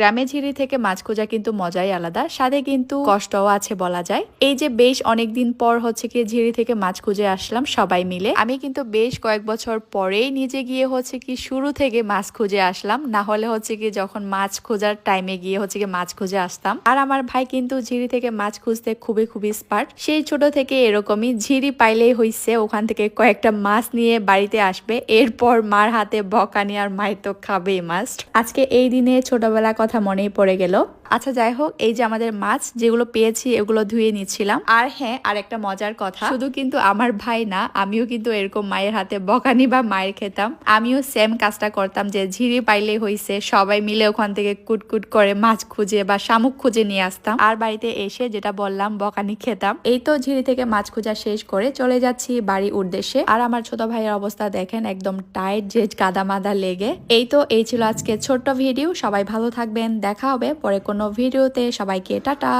গ্রামে ঝিরি থেকে মাছ খোঁজা কিন্তু মজাই আলাদা সাথে কিন্তু কষ্টও আছে বলা যায়। এই যে বেশ অনেকদিন পর হচ্ছে কি ঝিরি থেকে মাছ খুঁজে আসলাম সবাই মিলে। আমি কিন্তু বেশ কয়েক বছর পরেই নিজে গিয়ে হচ্ছে কি শুরু থেকে মাছ খুঁজে আসলাম। না হলে হচ্ছে কি যখন মাছ খোঁজার টাইমে গিয়ে হচ্ছে কি মাছ খুঁজে আসতাম। আর আমার ভাই কিন্তু ঝিরি থেকে মাছ খুঁজতে খুবই খুবই স্পার্ট সেই ছোট থেকে এরকমই ঝিরি পাইলেই হইছে, ওখান থেকে কয়েকটা মাছ নিয়ে বাড়িতে আসবে। এরপর মার হাতে বকানি আর মায়ের তো খাবেই মাস্ট আজকে এই দিনে ছোটবেলা কথা মনেই পড়ে গেল। আচ্ছা যাই হোক, এই যে আমাদের মাছ, যেগুলো পেয়েছি, এগুলো ধুয়ে নিচ্ছিলাম। আর হ্যাঁ আর একটা মজার কথা, শুধু কিন্তু আমার ভাই না, আমিও কিন্তু এরকম মায়ের হাতে বকানি বা মায়ের খেতাম। আমিও সেম কাজটা করতাম যে ঝিরি পাইলে হইছে, সবাই মিলে ওখান থেকে কুটকুট করে মাছ খুঁজে বা শামুক খুঁজে নিয়ে আসতাম। আর বাড়িতে এসে যেটা বললাম, বকানি খেতাম। এই তো ঝিরি থেকে মাছ খোঁজা শেষ করে চলে যাচ্ছি বাড়ির উদ্দেশ্যে। আর আমার ছোট ভাইয়ের অবস্থা দেখেন, একদম টাইট যে কাদা মাদা লেগে। এই তো, এই ছিল আজকে ছোট্ট ভিডিও সবাই ভালো থাকবেন দেখা হবে পরে কোনো ভিডিওতে। সবাইকে টাটা।